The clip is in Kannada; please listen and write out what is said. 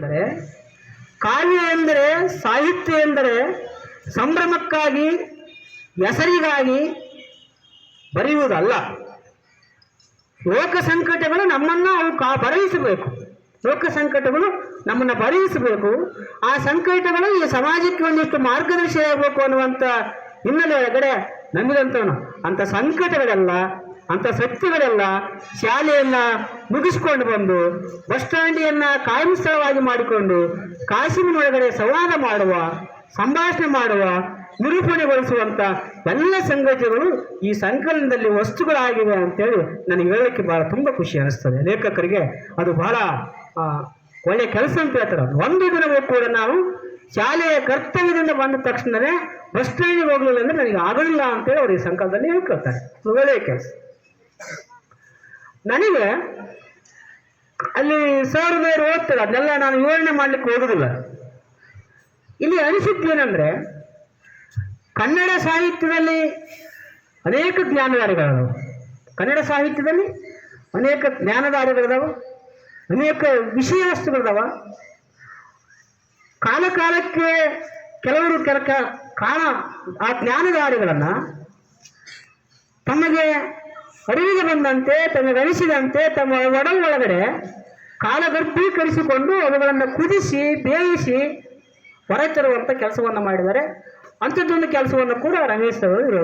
ಅಂದರೆ ಕಾವ್ಯ ಎಂದರೆ ಸಾಹಿತ್ಯ ಎಂದರೆ ಸಂಭ್ರಮಕ್ಕಾಗಿ, ಹೆಸರಿಗಾಗಿ ಬರೆಯುವುದಲ್ಲ. ಲೋಕ ಸಂಕಟಗಳು ನಮ್ಮನ್ನು ಅವು ಕಾ ಬರೆಯಿಸಬೇಕು ಲೋಕ ಸಂಕಟಗಳು ನಮ್ಮನ್ನು ಬರೆಯಿಸಬೇಕು ಆ ಸಂಕಟಗಳು ಈ ಸಮಾಜಕ್ಕೆ ಒಂದಿಷ್ಟು ಮಾರ್ಗದರ್ಶಿ ಆಗಬೇಕು ಅನ್ನುವಂಥ ಹಿನ್ನೆಲೆ ಒಳಗಡೆ ನಂಬಿದಂಥವನು ಅಂಥ ಸಂಕಟಗಳೆಲ್ಲ ಅಂಥ ಸತ್ಯಗಳೆಲ್ಲ ಶಾಲೆಯನ್ನ ಮುಗಿಸ್ಕೊಂಡು ಬಂದು ಬಸ್ ಸ್ಟ್ಯಾಂಡಿಯನ್ನ ಕಾಯಂ ಸ್ಥಳವಾಗಿ ಮಾಡಿಕೊಂಡು ಕಾಶಿನೊಳಗಡೆ ಸಂವಾದ ಮಾಡುವ, ಸಂಭಾಷಣೆ ಮಾಡುವ ನಿರೂಪಣೆಗೊಳಿಸುವಂಥ ಎಲ್ಲ ಸಂಗತಿಗಳು ಈ ಸಂಕಲನದಲ್ಲಿ ವಸ್ತುಗಳಾಗಿವೆ ಅಂತೇಳಿ ನನಗೆ ಹೇಳಲಿಕ್ಕೆ ಬಹಳ ತುಂಬ ಖುಷಿ ಅನಿಸ್ತದೆ. ಲೇಖಕರಿಗೆ ಅದು ಬಹಳ ಒಳ್ಳೆ ಕೆಲಸ ಅಂತ ಹೇಳ್ತಾರೆ. ಒಂದು ದಿನವೂ ಕೂಡ ನಾವು ಶಾಲೆಯ ಕರ್ತವ್ಯದಿಂದ ಬಂದ ತಕ್ಷಣವೇ ಬಸ್ ಸ್ಟ್ಯಾಂಡಿಗೆ ಹೋಗಲಿಲ್ಲ ಅಂದ್ರೆ ನನಗೆ ಆಗಲಿಲ್ಲ ಅಂತೇಳಿ ಅವರು ಈ ಸಂಕಲ್ಪದಲ್ಲಿ ಹೇಳ್ಕೊಳ್ತಾರೆ. ಒಳ್ಳೆಯ ಕೆಲಸ. ನನಗೆ ಅಲ್ಲಿ ಸರ್ ಬೇರೆ ಓದ್ತಾರೆ ಅದನ್ನೆಲ್ಲ ನಾನು ವಿವರಣೆ ಮಾಡ್ಲಿಕ್ಕೆ ಹೋಗುದಿಲ್ಲ. ಇಲ್ಲಿ ಅನಿಸಿದ್ದೇನೆಂದ್ರೆ ಕನ್ನಡ ಸಾಹಿತ್ಯದಲ್ಲಿ ಅನೇಕ ಜ್ಞಾನಧಾರಿಗಳಾದವು. ಕನ್ನಡ ಸಾಹಿತ್ಯದಲ್ಲಿ ಅನೇಕ ಜ್ಞಾನಧಾರಿಗಳಿದಾವೆ, ಅನೇಕ ವಿಷಯ ವಸ್ತುಗಳಿದಾವ. ಕಾಲ ಕಾಲಕ್ಕೆ ಕೆಲವರು ಕೆಲ ಕಾಲ, ಆ ಜ್ಞಾನಧಾರಿಗಳನ್ನು ತಮಗೆ ಅರಿವಿಗೆ ಬಂದಂತೆ ತನಗನಿಸಿದಂತೆ ತಮ್ಮ ಒಡಲ್ ಒಳಗಡೆ ಕಾಲಗರ್ಭೀಕರಿಸಿಕೊಂಡು ಅವುಗಳನ್ನು ಕುದಿಸಿ, ಬೇಯಿಸಿ ಹೊರತರುವಂಥ ಕೆಲಸವನ್ನು ಮಾಡಿದ್ದಾರೆ. ಅಂಥದ್ದೊಂದು ಕೆಲಸವನ್ನು ಕೂಡ ರಮೇಶ್ ಅವರು